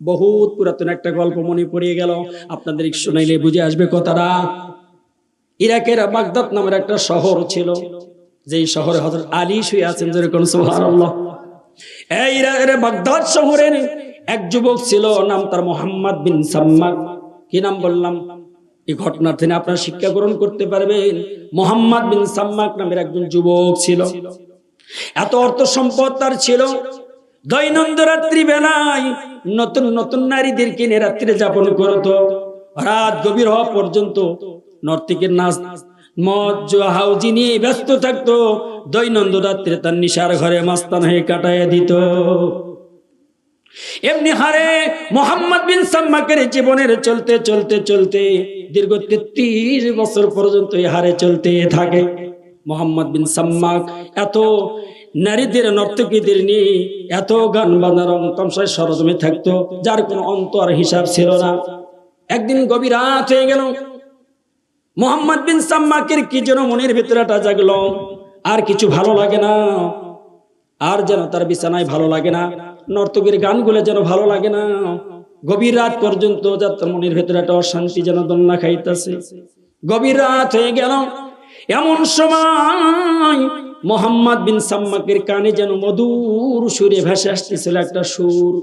বহুত পুরাতন একটা গল্প মনে পড়ে গেল। আপনাদের শোনাইলে বুঝে আসবে কথাটা। ইরাকের বাগদাদ নামের একটা শহর ছিল, যেই শহরে হযরত আলী শুয়ে আছেন যেরকম, সুবহানাল্লাহ। এই ইরাকের বাগদাদ শহরের এক যুবক ছিল, নাম তার মোহাম্মদ বিন সাম্মাক। কি নাম বললাম? এই ঘটনার থেকে আপনারা শিক্ষা গ্রহণ করতে পারবেন। মোহাম্মদ বিন সাম্মাক নামের একজন যুবক ছিল। এত অর্থ সম্পদ তার ছিল। দৈনন্দ রাত্রি বেলায় নতুন নতুন নারীদের কিনে রাত্রে যাপন করতো। রাত গভীর হওয়া পর্যন্ত নর্তিকের নাচ, মদ, জুয়া, হাউজি নিয়ে ব্যস্ত থাকতো। দৈনন্দ রাত্রে তার নিশার ঘরে মাস্তান হয়ে কাটাইয়া দিত। এমনি হারে মোহাম্মদ বিন সাম্মাকের জীবনের চলতে চলতে চলতে দীর্ঘ তেত্রিশ বছর পর্যন্ত এই হারে চলতে থাকে। মোহাম্মদ বিন সাম্মাক এত নারীদের, নর্তকীদের নিয়ে এত গান বাজার তমসায় সরজমে থাকতো, যার কোনো অন্তর হিসাব ছিল না। একদিন গভীর রাত হয়ে গেল। মোহাম্মদ বিন সাম্মাকের কি যেন মনের ভিতরেটা জাগলো, আর কিছু ভালো লাগে না। আর যেন তার বিছানায় ভালো লাগে না, নর্তকীর গানগুলো যেন ভালো লাগে না। গভীর রাত পর্যন্ত যার তার মনের ভেতরে একটা অশান্তি যেন দন্না খাইতেছে। গভীর রাত হয়ে গেল। এমন সময় মোহাম্মদ বিন সাম্মাকের কানে যেন মধুর সুরে ভেসে আসতেছিল একটা সুর।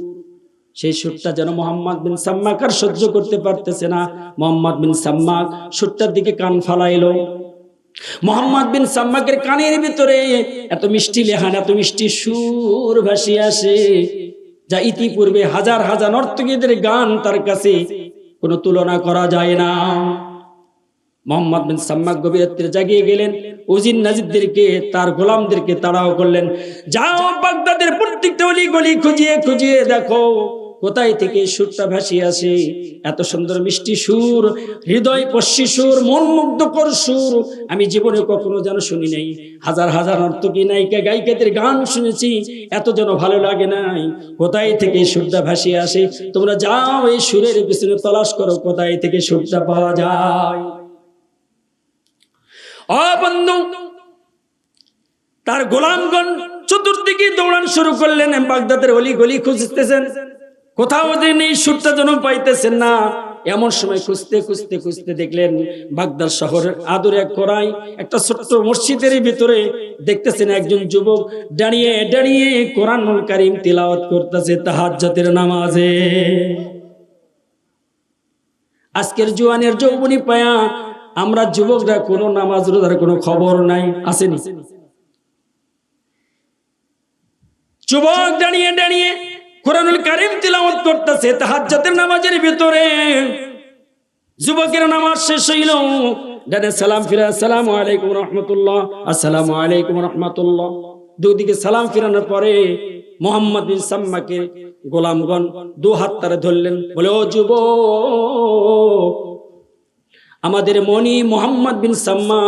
সেই সুরটা যেন মোহাম্মদ বিন সাম্মাক আর সহ্য করতে পারতেছে না। মোহাম্মদ বিন সাম্মাক সুরটার দিকে কান ফালাইলো। মোহাম্মদ বিন সাম্মাকের কানের ভিতরে এত মিষ্টি লেহান, এত মিষ্টি সুর ভাসি আসে, যা ইতিপূর্বে হাজার হাজার নর্তকীদের গান তার কাছে কোনো তুলনা করা যায় না। মোহাম্মদ বিন সাম্মাক গভীরাত্রে জাগিয়ে গেলেন। উজিন নাজিদদেরকে তার গোলামদেরকে তাড়াও করলেন। যাও বাগদাদের প্রত্যেকটা অলি গলি খুঁজিয়ে খুঁজিয়ে দেখো, কোথায় থেকে সুরটা ভাসিয়ে আসে। এত সুন্দর মিষ্টি সুর, হৃদয় পশ্চি সুর মন মুগ্ধকর সুর, আমি জীবনে কখনো যেন শুনি নাই। হাজার হাজার নর্তকী নায়িকা গায়িকাদের গান শুনেছি, এত যেন ভালো লাগে নাই। কোথায় থেকে সুরটা ভাসিয়ে আসে? তোমরা যাও এই সুরের পিছনে তলাশ করো, কোথায় থেকে সুরটা পাওয়া যায়। অ বন্ধু, তার গোলামগণ চতুর্দিকে দৌড়ান শুরু করলেন। বাগদাদের অলি গলি খুঁজতেছেন। কোথাও নেই, সুরটা যেন পাইতেছেন না। এমন সময় খুঁজতে খুঁজতে খুঁজতে দেখলেন বাগদাদ শহরের আদরে করাই একটা ছোট্ট মসজিদের ভিতরে দেখতেছেন একজন যুবক দাঁড়িয়ে দাঁড়িয়ে কোরআনুল কারিম তিলাওয়াত করতেছে তাহার জাতের নামাজে। আজকের জোয়ানের যৌবনী পায়া আমরা যুবকরা কোনো নামাজ রোজার কোনো খবর নাই, আসেনি। যুবক দাঁড়িয়ে দাঁড়িয়ে কোরআনুল কারিম তিলাওয়াত করতেছে তাহাজ্জুদের নামাজের ভিতরে। যুবকের নামাজ শেষ হইল। ডানে সালাম ফিরা, আসসালামু আলাইকুম রাহমাতুল্লাহ, আসসালামু আলাইকুম রাহমাতুল্লাহ। দুদিকে সালাম ফিরানোর পরে মোহাম্মদ বিন সাম্মাকে গোলামগণ দু হাত তারা ধরলেন, বলে, ও যুবক আমাদের মনি মোহাম্মদ বিন সাম্মা,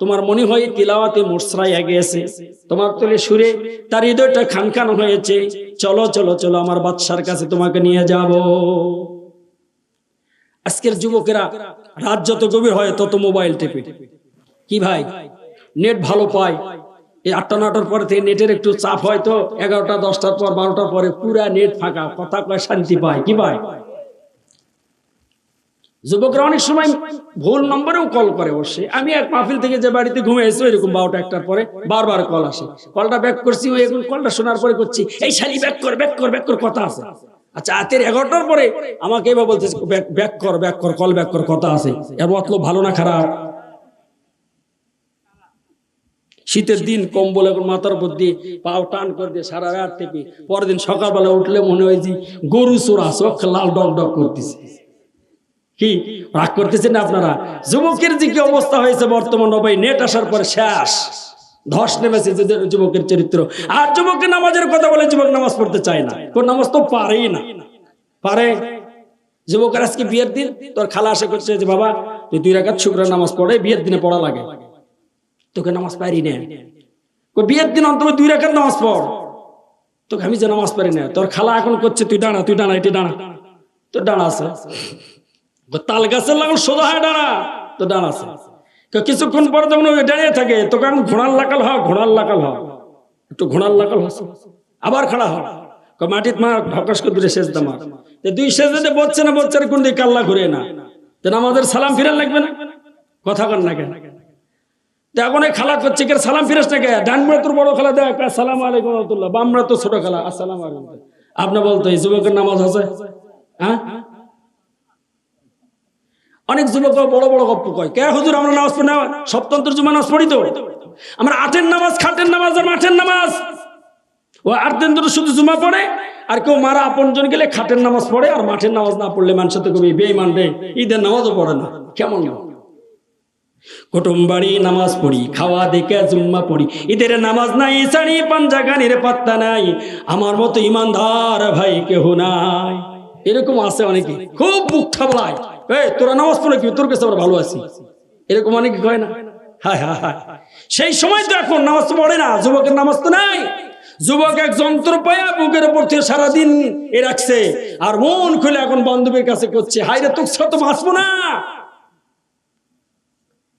তোমার মনে হয় তিলাওয়াতে মোসরাইয়া গিয়েছে তোমার তলে সুরে তার হৃদয়টা খান খান হয়েছে। চলো চলো চলো, আমার বাদশার কাছে তোমাকে নিয়ে যাব। আজকের যুবকেরা, রাত যত গভীর হয় তত মোবাইল টেপে। কি ভাই? নেট ভালো পায়। এই আটটা, নটার পরে থেকে নেটের একটু চাপ হয় তো, এগারোটা, দশটার পর, বারোটার পরে পুরা নেট ফাঁকা, কথা কয় শান্তি পায়। কি ভাই? যুবকরা অনেক সময় ভুল নম্বরেও কল করে বসে আমি এক মাহফিল থেকে যে বাড়িতে ঘুমে এসে এরকম বারোটা একটার পরে বারবার কল আসে। কলটা ব্যাক করছি, ওই এখন কলটা শোনার পরে করছি, এই শালি ব্যাক কর ব্যাক কর ব্যাক কর, কথা আছে। আচ্ছা রাতের এগারোটার পরে আমাকে এবার বলতেছে ব্যাক কর ব্যাক কর কল ব্যাক কর, কথা আছে। এর মতলব ভালো না খারাপ? শীতের দিন কম্বল এখন মাথার উপর দিয়ে পাও টান করে দিয়ে সারা রাত টেপে। পরের দিন সকালবেলা উঠলে মনে হয় যে গরু চোরা চোখ লাল ডক ডক করতেছে। কি? রাগ করতেছেন না আপনারা? যুবকের যে কি অবস্থা হয়েছে বর্তমান ভাই নেট আসার পর শেষ। ধস নেমেছে যুবকের চরিত্র। আর যুবকের নামাজের কথা বলে যুবক নামাজ পড়তে চায় না। কোন নামাজ তো পারেই না। পারে? যুবকের আজকে বিয়ের দিন, তোর খালা আশা করছে যে, বাবা, তুই দুই রাখাত শুক্রের নামাজ পড়ে, বিয়ের দিনে পড়া লাগে। তোকে নামাজ পারি না। বিয়ের দিন অন্তত দুই রাখাত নামাজ পড়। তোকে আমি যে নামাজ পারি না, তোর খালা এখন করছে, তুই ডানা তুই ডানা এটি ডানা তোর ডানা আছে। তাল গাছের লাগাল সোজা হয় ডানা, তো ডানা আছে। কিছুক্ষণ পরে যখন দাঁড়িয়ে থাকে তোকে এখন ঘোড়ার লাকাল হ ঘোড়ার লাকাল হ একটু ঘোড়ার লাকাল হ আবার খাড়া হ মাটিত মা ঢকাস করে দূরে শেষ দামা দুই শেষে বলছে না বলছে কোন দিকে কাল্লা ঘুরে না। তো আমাদের সালাম ফিরান লাগবে না। কথা কন না কেন? এখন এই খালা করছে কে, সালাম ফিরাস না কে? ডানবড়া তোর বড় খালা দেখ সালাম আলাইকুম রহমতুল্লাহ। বামরা তো ছোট খালা, আসসালাম আলাইকুম আপনি বলতো, এই যুবকের নামাজ আছে? হ্যাঁ? অনেক যুবক বড় বড় গপ্প কয়। কে হুজুর, আমরা নামাজ পড়ি না? সপ্তন্তর জুমা নামাজ পড়ি তো? আমরা আটের নামাজ, খাটের নামাজ আর মাঠের নামাজ। ও আট দিন ধরে শুধু জুমা পড়ে, আর কেউ মারা আপন জন গেলে খাটের নামাজ পড়ে, আর মাঠের নামাজ না পড়লে মানুষের তো কবি বেইমান রে, ঈদের নামাজও পড়ে না। কেমন কুটুম নামাজ পড়ি, খাওয়া দেখে জুম্মা পড়ি। ঈদের নামাজ নাই সাড়ি পাঞ্জা, গানির পাত্তা নাই। আমার মতো ইমানদার ভাই কেহ নাই। এরকম আছে অনেকে। খুব মুখ খাবলায় এই, তোরা নামাজ পড়ে কি? তোর কাছে আমরা ভালো আছি। এরকম অনেকে কয় না? হায় সেই সময় তো এখন নামাজ পড়ে না, যুবকের নামাজ তো নাই। যুবক এক যন্ত্র পায়া বুকের উপর থেকে সারাদিন এ রাখছে। আর মন খুলে এখন বান্ধবীর কাছে করছে হাইরে তোর সাথে বাঁচবো না।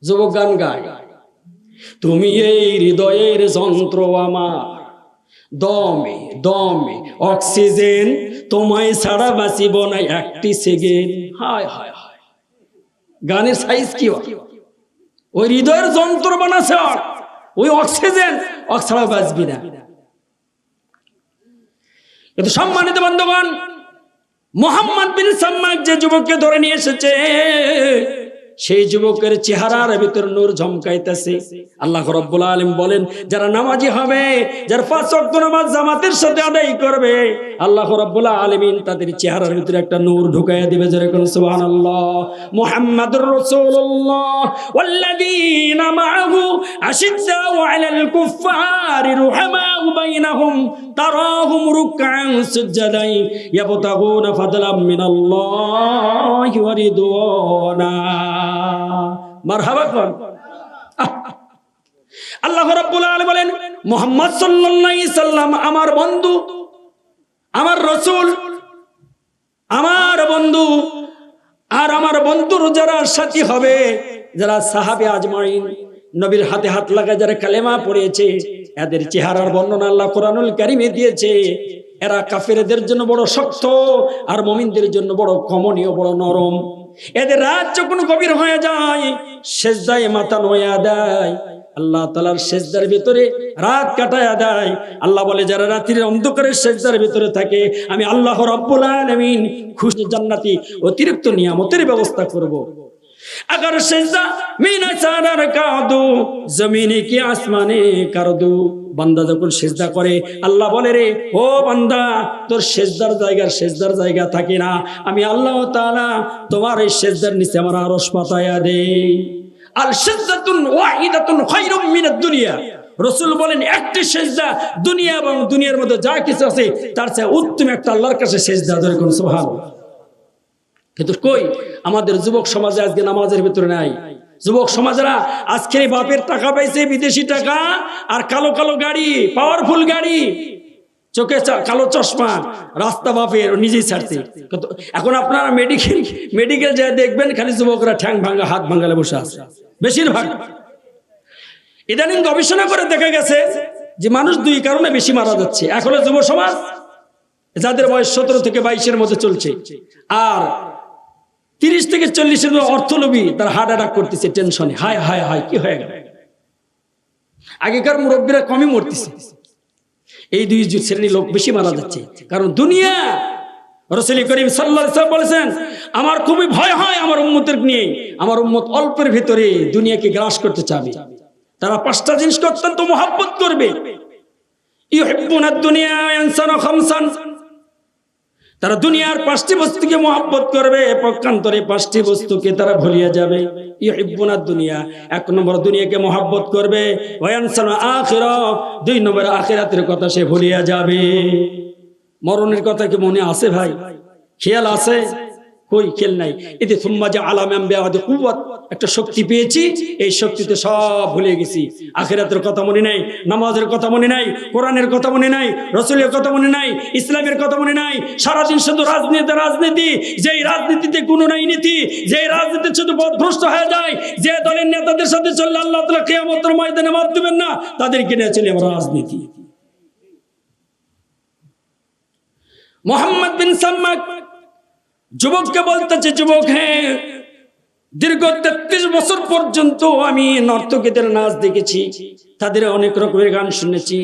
যুবক গান গায়, তুমি এই হৃদয়ের যন্ত্র আমার। দমে দমে। অক্সিজেন তোমায় ছাড়া বাঁচিব না, একটি সেকেন্ড। হায় হায় হায়। গানের সাইজ কি ওই হৃদয়ের যন্ত্র বানাছে ওই অক্সিজেন অক বাঁচবি না। কিন্তু সম্মানিত বন্ধুগণ, মোহাম্মদ বিন সাম্মাক যে যুবককে ধরে নিয়ে এসেছে সেই যুবকের চেহারার ভিতর নূর ঝমকাইতেছে। আল্লাহ রব্বুল আলম বলেন, যারা নামাজি হবে, যারা পাঁচ অক্ট নামাজ জামাতের সাথে আদায় করবে, আল্লাহ রব্বুল আলমিন তাদের চেহারার ভিতরে একটা নূর ঢুকাইয়া দিবে যেরকম সুবহানাল্লাহ। মোহাম্মদ রাসূলুল্লাহ আলাল কুফফারি রুহামাউ বাইনাহুম তারাহুম রুকআন সুজদান ইয়াবতাগুনা ফাদলাম মিনাল্লাহি ওয়া রিদওয়ানা মারহাবা কোন আল্লাহ রাব্বুল আলামিন বলেন সাল্লাম আমার বন্ধু, আমার রসুল, আমার বন্ধু আর আমার বন্ধুর যারা সাথী হবে, যারা সাহাবে আজমাইন নবীর হাতে হাত লাগায় যারা কালেমা পড়েছে এদের চেহারার বর্ণনা আল্লাহ কোরআনুল কারিমে দিয়েছে। এরা কাফেরদের জন্য বড় শক্ত আর মমিনদের জন্য বড় কমনীয়, বড় নরম। এদের রাত যখন গভীর হয়ে যায় শেষদায় মাথা নোয়া দেয়। আল্লাহ তালার শেষদার ভিতরে রাত কাটায় দেয়। আল্লাহ বলে, যারা রাত্রির অন্ধকারের শেষদার ভিতরে থাকে, আমি আল্লাহ রব্বুল আলামিন খুশি জান্নাতি অতিরিক্ত নিয়ামতের ব্যবস্থা করব। अगर सेजदा मीना चारार কাদু জমিনে কি আসমানে কারদু বান্দা যখন সেজদা করে আল্লাহ বলে রে ও বান্দা তোর সেজদার জায়গার সেজদার জায়গা থাকে না আমি আল্লাহ তাআলা তোমার এই সেজদার নিচে আমার আরশ পাতায়া দেই আল সিজদাতুন ওয়াহিদাতুন খায়রুম মিনাদ দুনিয়া রসুল বলেন একটি সেজদা দুনিয়া এবং দুনিয়ার মধ্যে যা কিছু আছে তার চেয়ে উত্তম একটা আল্লাহর কাছে সেজদা ধরে কোন সুবহানাল্লাহ কিন্তু কই? আমাদের যুবক সমাজে আজকে নামাজের ভেতরে নাই। যুবক সমাজেরা আজকে বাপের টাকা পাইছে, বিদেশি টাকা আর কালো কালো গাড়ি পাওয়ারফুল গাড়ি। চোখে কালো চশমা, রাস্তা বাপের, নিজেই ছাড়ছে এখন আপনারা মেডিকেল মেডিকেল যায় দেখবেন, খালি যুবকরা ঠ্যাং ভাঙা, হাত ভাঙালে বসে আছে। বেশিরভাগ। ইদানিং গবেষণা করে দেখা গেছে যে মানুষ দুই কারণে বেশি মারা যাচ্ছে। হলো যুব সমাজ, যাদের বয়স সতেরো থেকে বাইশের মধ্যে চলছে। আর তিরিশ থেকে চল্লিশের অর্থলোভী তার হার্ট অ্যাটাক করতেছে টেনশনে হায় হায় হায়, কি হয়ে গেল? আগেকার মুরব্বীরা কমই মরতেছে। এই দুই শ্রেণির লোক বেশি মারা যাচ্ছে। কারণ দুনিয়া, রসুল করিম সাল্লাহ বলেছেন, আমার খুবই ভয় হয় আমার উম্মতের নিয়ে। আমার উম্মত অল্পের ভিতরে দুনিয়াকে গ্রাস করতে চাবে। তারা পাঁচটা জিনিসকে অত্যন্ত মহাব্বত করবে। ইউহিব্বুনা দুনিয়া ইনসান খামসান। তারা দুনিয়ার পাঁচটি বস্তুকে মহাব্বত করবে পক্ষান্তরে পাঁচটি বস্তুকে তারা ভুলিয়ে যাবে। ইউহিব্বুনা দুনিয়া, এক নম্বর দুনিয়াকে মহাব্বত করবে। ওয়ানসান আখিরা, দুই নম্বর আখিরাতের কথা সে ভুলিয়া যাবে। মরণের কথা কি মনে আছে ভাই? খেয়াল আছে? কই খেল নাই। এতে সুম্মা যে আলাম আমাদের কুয়াত একটা শক্তি পেয়েছি, এই শক্তিতে সব ভুলে গেছি। আখেরাতের কথা মনে নাই, নামাজের কথা মনে নাই, কোরআনের কথা মনে নাই, রসুলের কথা মনে নাই, ইসলামের কথা মনে নাই, সারাদিন শুধু রাজনীতি রাজনীতি, যেই রাজনীতিতে কোনো নাই নীতি, যেই রাজনীতি শুধু ভ্রষ্ট হয়ে যায়, যে দলের নেতাদের সাথে চললে আল্লাহ তালা কেয়ামতের ময়দানে মাত দেবেন না তাদেরকে নিয়ে চলে আমরা রাজনীতি। মোহাম্মদ বিন সাম্মাক যুবককে বলতেছে যুবক হ্যাঁ দীর্ঘ তেত্রিশ বছর পর্যন্ত আমি নর্তকীদের নাচ দেখেছি। তাদের অনেক রকমের গান শুনেছি।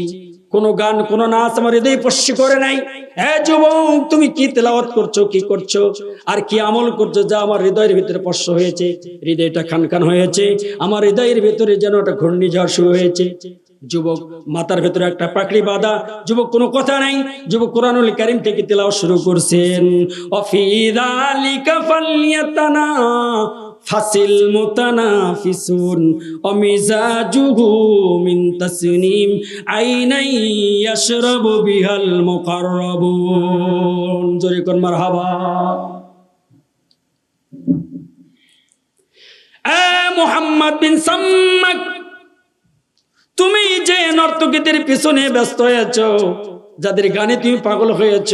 কোন গান, কোন নাচ আমার হৃদয় স্পর্শ করে নাই। হ্যাঁ যুবক, তুমি কি তেলাওয়াত করছ, কি করছ? আর কি আমল করছ যা আমার হৃদয়ের ভিতরে স্পর্শ হয়েছে? হৃদয়টা খান খান হয়েছে। আমার হৃদয়ের ভিতরে যেন একটা ঘূর্ণিঝড় শুরু হয়েছে। যুবক মাথার ভেতরে একটা পাকড়ি বাঁধা। যুবক, কোনো কথা নাই। যুবক কোরআনুল কারিম থেকে তেলাও শুরু করছেন। অফিদালিকা ফালিয়াতানা ফাসিল মিন তাসনিম আইনাই ইয়াশরাবু বিহাল মুকাররাবুন। জোরে কোন মারহাবা। এ মুহাম্মদ বিন সাম্মাক তুমি যে নর্তকীদের পিছনে ব্যস্ত হয়েছ, যাদের গানে তুমি পাগল হয়েছ,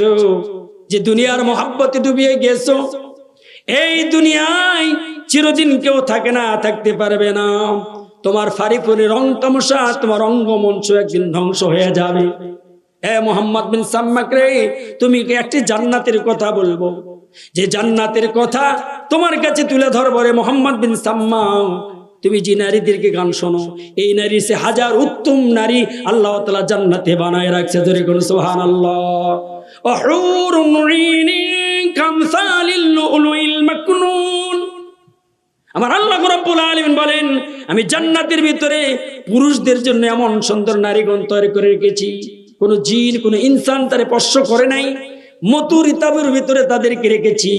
যে দুনিয়ার মহাব্বতে ডুবিয়ে গেছো, এই দুনিয়ায় চিরদিন কেউ থাকে না, থাকতে পারবে না। তোমার ফারিপুরি রং তামসা তোমার অঙ্গমঞ্চ একদিন ধ্বংস হয়ে যাবে। এ মোহাম্মদ বিন সাম্মাক রে, তুমি একটি জান্নাতের কথা বলব? যে জান্নাতের কথা তোমার কাছে তুলে ধরবো রে মোহাম্মদ বিন সাম্মা তুমি যে নারীদেরকে গান শোনো, এই নারী সে হাজার উত্তম নারী আল্লাহ তালা জান্নাতে বানায় রাখছে ধরে কোন সোহান আল্লাহ আমার আল্লাহ রব্বুল আলামিন বলেন, আমি জান্নাতের ভিতরে পুরুষদের জন্য এমন সুন্দর নারীগণ তৈরি করে রেখেছি। কোন জিন, কোন ইনসান তারে স্পর্শ করে নাই, মতুর ইতাবের ভিতরে তাদেরকে রেখেছি।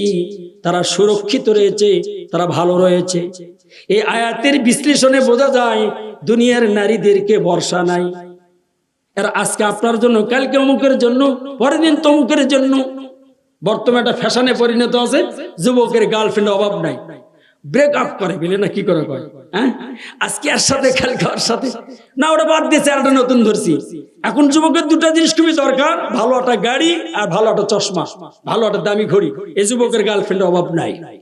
তারা সুরক্ষিত রয়েছে, তারা ভালো রয়েছে। এই আয়াতের বিশ্লেষণে বোঝা যায়, দুনিয়ার নারীদেরকে বর্ষা নাই। আর আজকে আপনার জন্য, কালকে অমুকের জন্য, পরের দিন তমুকের জন্য। বর্তমানে একটা ফ্যাশনে পরিণত আছে, যুবকের গার্লফ্রেন্ড অভাব নাই। ব্রেক আপ করে বলে না কি করে কয়? হ্যাঁ? আজকে আর সাথে, কালকে আর সাথে। না ওটা বাদ দিয়েছে, আর একটা নতুন ধরছি। এখন যুবকের দুটা জিনিস খুবই দরকার, ভালো একটা গাড়ি আর ভালো একটা চশমা, ভালো একটা দামি ঘড়ি। এই যুবকের গার্লফ্রেন্ড অভাব নাই।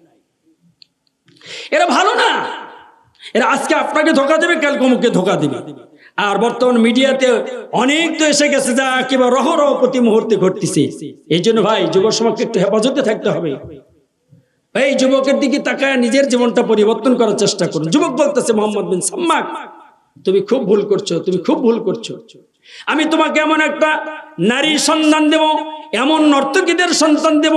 এরা ভালো না। এরা আজকে আপনাকে ধোকা দেবে, কালকে অমুককে ধোকা দেবে। আর বর্তমান মিডিয়াতে অনেক তো এসে গেছে যা কিংবা রহরহ প্রতি মুহূর্তে ঘটতেছে। এই জন্য ভাই, যুব সমাজকে একটু হেফাজতে থাকতে হবে। এই যুবকের দিকে তাকায় নিজের জীবনটা পরিবর্তন করার চেষ্টা করুন। যুবক বলতেছে মোহাম্মদ বিন সাম্মাক, তুমি খুব ভুল করছ, তুমি খুব ভুল করছ। আমি তোমাকে এমন একটা নারীর সন্ধান দেব, এমন নর্তকীদের সন্তান দেব,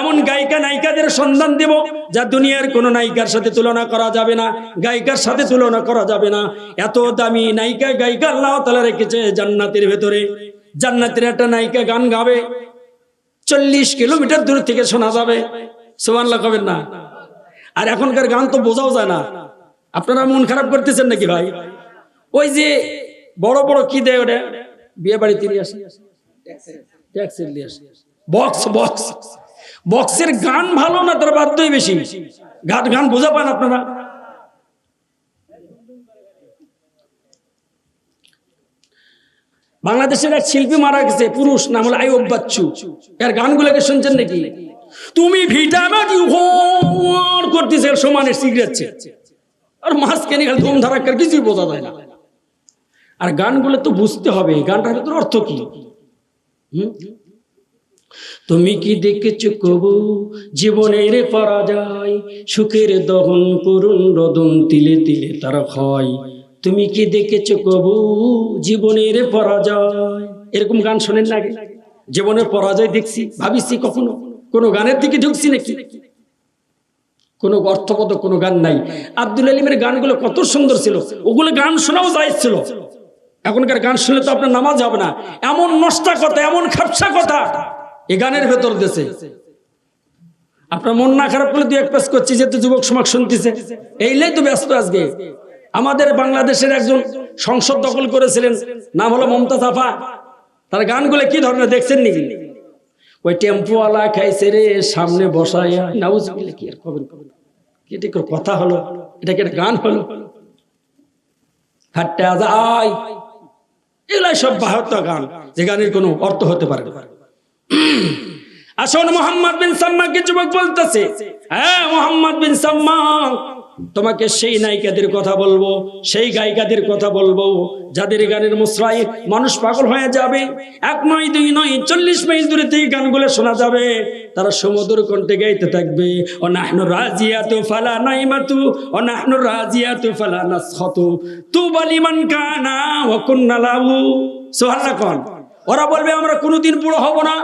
এমন গায়িকা নায়িকাদের সন্ধান দেব, যা দুনিয়ার কোনো নায়িকার সাথে তুলনা করা যাবে না, গায়িকার সাথে তুলনা করা যাবে না। এত দামি নায়িকা গায়িকা আল্লাহ তালা রেখেছে জান্নাতের ভেতরে। জান্নাতের একটা নায়িকা গান গাবে, চল্লিশ কিলোমিটার দূর থেকে শোনা যাবে। সোমানলা কবেন না? আর এখনকার গান তো বোঝাও যায় না। আপনারা মন খারাপ করতেছেন নাকি ভাই? ওই যে বড় বড় কি দেয় ওটা বিয়ে বাড়িতে নিয়ে আসে। ট্যাক্সের নিয়ে বক্স বক্স। বক্সের গান ভালো না, তার বাধ্যই বেশি। গান গান বোঝা পান আপনারা? বাংলাদেশের এক শিল্পী মারা গেছে, পুরুষ, নাম হলো আইব বাচ্চু। এর গানগুলোকে শুনছেন নাকি? তুমি ভিটামাটি হোর করতেছে সমানে সিগারেট আর মাঝখানে খালি ধুম ধারাক্কার কিছুই বোঝা যায় না। আর গানগুলো তো বুঝতে হবে। গানটার ভিতরে অর্থ কি? তুমি কি দেখেছ কবু? জীবনের পরাজয়, সুখের দহন করুন রদন তিলে তিলে তারা হয় তুমি কি দেখেছ কবু? জীবনের পরাজয়। এরকম গান শোনেন আগে। জীবনের পরাজয় দেখছি, ভাবিছি কখনো। কোন গানের দিকে ঢুকছি নাকি? কোনো অর্থগত কোনো গান নাই। আব্দুল আলিমের গানগুলো কত সুন্দর ছিল। ওগুলো গান শোনাও যায় ছিল। এখনকার গান শুনলে তো আপনার নামাজ হবে না। এমন নষ্টা কথা, এমন খাপসা কথা এ গানের ভেতর দেশে আপনার মন না খারাপ করলে দুই এক পেশ করছি, যেহেতু যুবক সমাজ শুনতেছে। এইলেই তো ব্যস্ত আজকে। আমাদের বাংলাদেশের একজন সংসদ দখল করেছিলেন, নাম হলো মমতা সাফা তার গানগুলো কি ধরনের দেখছেন নাকি? ওই টেম্পোওয়ালা খাইছে রে, সামনে বসাইয়া নাউজ বিলে কি কথা হলো? এটা কি একটা গান হলো? হাট্টা যায় এগুলাই সব বাহাত্ম গান, যে গানের কোনো অর্থ হতে পারে না। আসুন মোহাম্মদ বিন সাম্মাকে যুবক বলতেছে হ্যাঁ মোহাম্মদ বিন সাম্মা তোমাকে সেই নায়িকাদের কথা বলব, সেই গায়িকাদের কথা বলব, যাদের গানের মুসরাই মানুষ পাগল হয়ে যাবে। এক নয়, দুই নয়, চল্লিশ মাইল দূরে থেকে গানগুলো শোনা যাবে। তারা সমুদ্র কণ্ঠে গাইতে থাকবে ও নাহনু রাজিয়াতু ফালা নাইমাতু ও নাহনু রাজিয়াতু ফালা নাসখাতু তু বালিমান কানা কুন্না লাহু। সুবহানাল্লাহ কোন। ওরা বলবে, আমরা কোনোদিন বুড়ো হব না।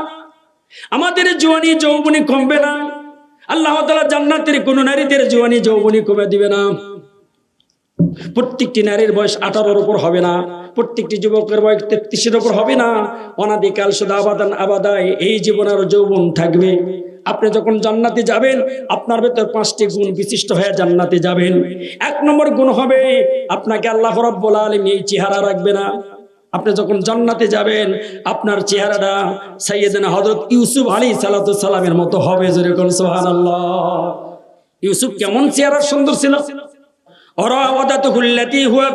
আমাদের জোয়ানি যৌবনি কমবে না। আল্লাহ তালা জান্নাতের কোন নারীদের জোয়ানি যৌবনী কমে দিবে না। প্রত্যেকটি নারীর বয়স আঠারোর উপর হবে না। প্রত্যেকটি যুবকের বয়স তেত্রিশের উপর হবে না। অনাদিকাল শুধু আবাদান আবাদায় এই জীবন আর যৌবন থাকবে। আপনি যখন জান্নাতে যাবেন, আপনার ভেতর পাঁচটি গুণ বিশিষ্ট হয়ে জান্নাতে যাবেন। এক নম্বর গুণ হবে, আপনাকে আল্লাহ রব্বুল আলম এই চেহারা রাখবে না। আপনি যখন জান্নাতে যাবেন, আপনার চেহারাটা সাইয়েদিন হজরত ইউসুফ আলী সালামের মতো হবে যেরকম সোহান আল্লাহ ইউসুফ কেমন চেহারা সুন্দর ছিল? হুয়া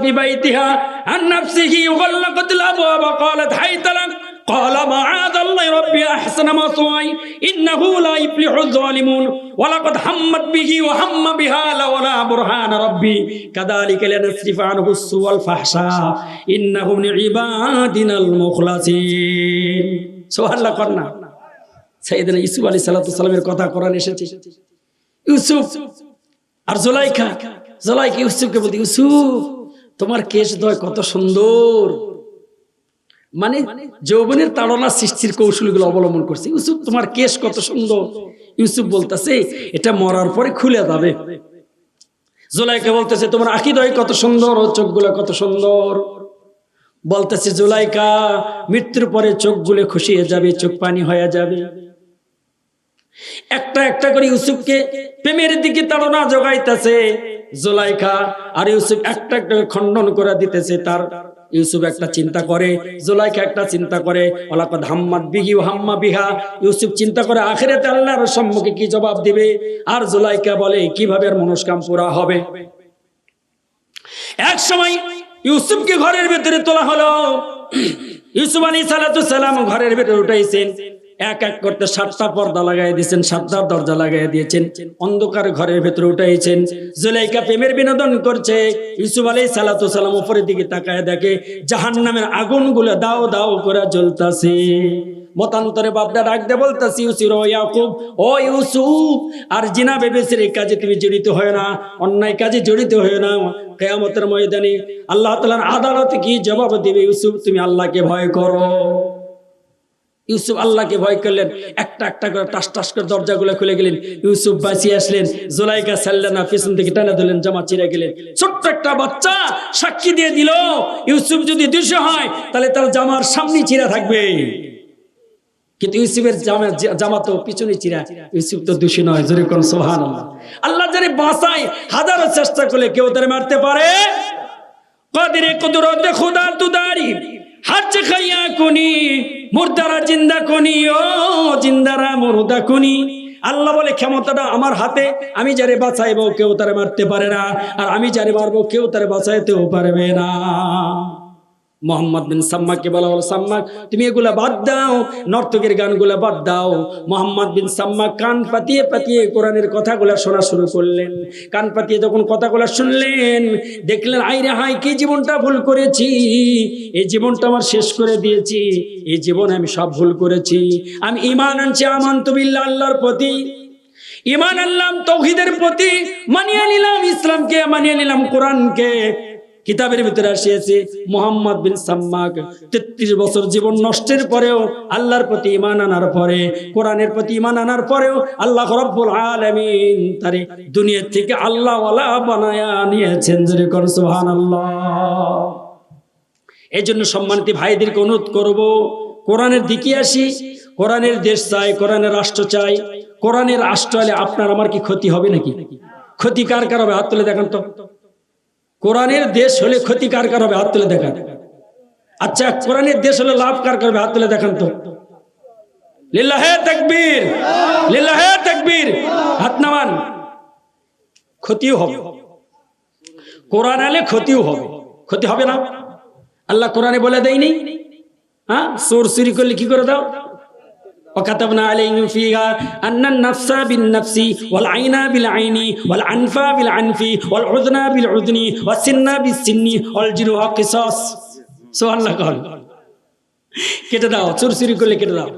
التي هو في بيتها عن نفسه وغلقت الابواب قالت هيت لك قال معاذ الله ربي احسن مثواي انه لا يفلح الظالمون ولقد همت به وهم بها لولا برهان ربي كذلك لنصرف عنه السوء والفحشاء انه من عبادنا المخلصين سبحان الله قلنا سيدنا ইউসুফ আলী সাল্লামের কথা কোরআন এসেছে ইউসুফ আর জোলাইখা জোলাইকা ইউসুফকে বলতে ইউসুফ তোমার কেশ দয় কত সুন্দর মানে যৌবনের তাড়না সৃষ্টির কৌশলগুলো অবলম্বন করছে। ইউসুফ, তোমার কেশ কত সুন্দর। ইউসুফ বলতেছে, এটা মরার পরে খুলে যাবে। জোলাইকা বলতেছে, তোমার আকিদয় কত সুন্দর, ও চোখগুলো কত সুন্দর। বলতেছে, জোলাইকা, মৃত্যুর পরে চোখগুলো খুশিয়ে যাবে, চোখ পানি হয়ে যাবে। একটা একটা করে ইউসুফকে প্রেমের দিকে তাড়না জোগাইতেছে জোলাইখা আর ইউসুফ একটা একটা খণ্ডন করে দিতেছে তার। ইউসুফ একটা চিন্তা করে, জোলাইখা একটা চিন্তা করে বিহি ইউসুফ চিন্তা করে, আখেরাতে আল্লাহর সম্মুখে কি জবাব দিবে? আর জোলাইকা বলে, কীভাবে আর মনস্কাম পুরা হবে? এক সময় ইউসুফকে ঘরের ভেতরে তোলা হলো। ইউসুফ আলী সালাম ঘরের ভেতরে উঠাইছেন। এক এক করতে সাতটা পর্দা লাগাই দিয়েছেন, সাতটা দরজা লাগাই দিয়েছেন। অন্ধকার ঘরের ভেতরে উঠাইছেন। জুলাইকা প্রেমের বিনোদন করছে। ইউসুফ আলাই সালাতু সালাম উপরের দিকে তাকায় দেখে জাহান নামের আগুনগুলো দাও দাও করে জ্বলতাছে। মতান্তরে বাপদা ডাকতে বলতাছি ইউসির ইয়াকুব, ও ইউসুফ, আর জিনা বেবেসের এই কাজে তুমি জড়িত হয় না, অন্যায় কাজে জড়িত হয় না। কেয়ামতের ময়দানে আল্লাহ তালার আদালতে কি জবাব দিবে ইউসুফ? তুমি আল্লাহকে ভয় করো। ইউসুফ আল্লাহকে ভয় করলেন। একটা একটা করে টাস টাস করে দরজাগুলো খুলে গেলেন। ইউসুফ বাঁচিয়ে আসলেন। জোলাইকা সাল্লেন পিছন থেকে টানা দিলেন জামা চিরে গেলেন। ছোট্ট একটা বাচ্চা সাক্ষী দিয়ে দিল, ইউসুফ যদি দুশো হয়, তাহলে তার জামার সামনে চিরা থাকবে। কিন্তু ইউসুফের জামা জামা তো পিছনে চিরা ইউসুফ তো দোষী নয়, জোরে কোন সোহান আল্লাহ জানি বাঁচাই হাজারো চেষ্টা করলে কেউ তারে মারতে পারে। কদিরে কুদরতে খুদা তুদারি হাজ খাইয়া কুনি মুর্দারা জিন্দা কুনি ও জিন্দারা মরুদা কুনি আল্লাহ বলে, ক্ষমতাটা আমার হাতে, আমি যারে বাঁচাইবো কেউ তারে মারতে পারে না, আর আমি যারে মারবো কেউ তারে বাঁচাইতেও পারবে না। মোহাম্মদ বিন সাম্মাকে বলা হলো, সাম্মাক, তুমি এগুলা বাদ দাও, নর্তকের গানগুলা বাদ দাও। মোহাম্মদ বিন সাম্মাক কান পাতিয়ে পাতিয়ে কোরআনের কথাগুলা শোনা শুরু করলেন। কান পাতিয়ে যখন কথাগুলা শুনলেন, দেখলেন, আইরে হাই কি জীবনটা ভুল করেছি। এই জীবনটা আমার শেষ করে দিয়েছি। এই জীবনে আমি সব ভুল করেছি। আমি ইমান আনছি, আমান তুবিল্লা আল্লাহর প্রতি। ইমান আনলাম, তৌহিদের প্রতি। মানিয়ে নিলাম ইসলামকে, মানিয়ে নিলাম কোরআনকে। কিতাবের ভিতরে আসিয়েছে, মোহাম্মদ বিন সাম্মাক। তেত্রিশ বছর জীবন নষ্টের পরেও আল্লাহর প্রতি ইমান আনার পরে, কোরআনের প্রতি ইমান আনার পরেও আল্লাহ রব্বুল আলামিন তারে দুনিয়া থেকে আল্লাহ বানায়া নিয়েছেন, জোরে কর সুবহানাল্লাহ। এই জন্য সম্মানিত ভাইদেরকে অনুরোধ করব, কোরআনের দিকে আসি, কোরআনের দেশ চাই, কোরআনের রাষ্ট্র চাই। কোরআনের রাষ্ট্র আপনার আমার কি ক্ষতি হবে নাকি? ক্ষতি কার কার হবে? হাত তুলে দেখান তো। কোরআনের দেশ হলে ক্ষতি কার কার হবে? হাত তুলে দেখান। আচ্ছা কোরআনের দেশ হলে লাভ কার করবে হাত তুলে দেখান তো। লিল্লাহে তাকবীর লিল্লাহে তাকবীর। হাত নামান। ক্ষতিও হবে। কোরআন আলে ক্ষতিও হবে। ক্ষতি হবে না। আল্লাহ কোরআনে বলে দেয়নি। হ্যাঁ? চোর চুরি করলে কি করে দাও? وكتبنا عليهم فيها أن النفس بالنفس والعين بالعين والعنف بالعنف والعذن بالعذن والسن بالسن والجروح قصاص سبحان الله قال কেটে দাও চুরচুরি করলে কেটে দাও